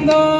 ਚਰਹੰਦਾ ਸਭੇ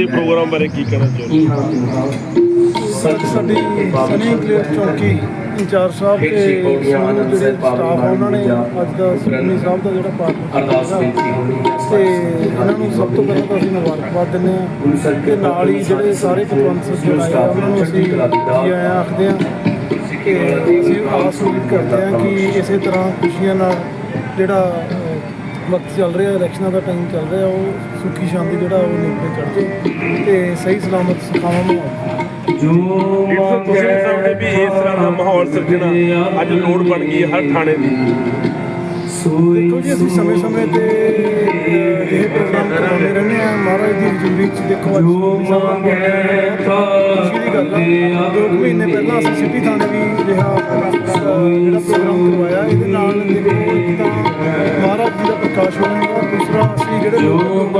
ਦੇ ਪ੍ਰੋਗਰਾਮ ਬਾਰੇ ਕੀ ਕਹਿਣਾ ਚਾਹੁੰਦੇ ਸਰ ਸਾਡੀ ਸਨੀ ਕਲੀਅਰ ਚੌਂਕੀ ਇੰਚਾਰਜ ਸਾਹਿਬ ਤੇ ਸਮੂਹ ਜਿਹੜੇ ਸਟਾਫ ਆ ਉਹਨਾਂ ਨੇ ਅੱਜ ਦਾ ਸੁਖਮਨੀ ਸਾਹਿਬ ਦਾ ਜਿਹੜਾ ਪਾਠ ਅਰਦਾਸ ਤੇ ਇਹਨਾਂ ਨੂੰ ਸਭ ਤੋਂ ਪਹਿਲਾਂ ਤਾਂ ਅਸੀਂ ਮੁਬਾਰਕਬਾਦ ਦਿੰਦੇ ਹਾਂ। ਤੇ ਨਾਲ ਹੀ ਜਿਹੜੇ ਸਾਰੇ ਸੱਜਣ ਆਏ ਆ ਉਹਨਾਂ ਨੂੰ ਅਸੀਂ ਜੀ ਆਇਆਂ ਆਖਦੇ ਹਾਂ ਕਿ ਅਸੀਂ ਆਸ ਉਮੀਦ ਕਰਦੇ ਹਾਂ ਕਿ ਇਸੇ ਤਰ੍ਹਾਂ ਖੁਸ਼ੀਆਂ ਨਾਲ ਜਿਹੜਾ ਵਕਤ ਚੱਲ ਰਿਹਾ ਇਲੈਕਸ਼ਨਾਂ ਦਾ ਟਾਈਮ ਚੱਲ ਰਿਹਾ ਉਹ ਸੁੱਖੀ ਸ਼ਾਂਤੀ ਜਿਹੜਾ ਉਹ ਨਿਕਲੇ ਚੜ ਜੇ ਤੇ ਸਹੀ ਸਲਾਮਤ ਸੁਖਾਵਾਂ ਮਾਹੌਲ ਜੋ ਤੁਸੀਂ ਵੀ ਸਮਝਦੇ ਵੀ ਇਸ ਤਰ੍ਹਾਂ ਦਾ ਮਾਹੌਲ ਸਿਰਜਣਾ ਅੱਜ ਲੋੜ ਬਣ ਗਈ ਹਰ ਥਾਣੇ ਦੀ। ਦੇਖੋ ਜੀ ਅਸੀਂ ਸਮੇਂ-ਸਮੇਂ ਤੇ ਇਹ ਪ੍ਰੋਗਰਾਮ ਕਰਾਉਂਦੇ ਰਹਿੰਦੇ ਆ ਮਹਾਰਾਜ ਦੀ ਹਜ਼ੂਰੀ ਚ ਦੇਖੋ ਅੱਜ ਸਾਹਿਬ ਦਾ ਖੁਸ਼ੀ ਦੀ ਮਹੀਨੇ ਪਹਿਲਾਂ ਅਸੀਂ ਸਿੱਧੀ ਥਾਣੇ ਵੀ ਰਿਹਾ ਜਿਹੜਾ ਪ੍ਰੋਗਰਾਮ ਕਰਵਾਇਆ ਇਹਦੇ ਨਾਲ ਦੇਖੋ ਇੱਕ ਤਾਂ ਲੋਕ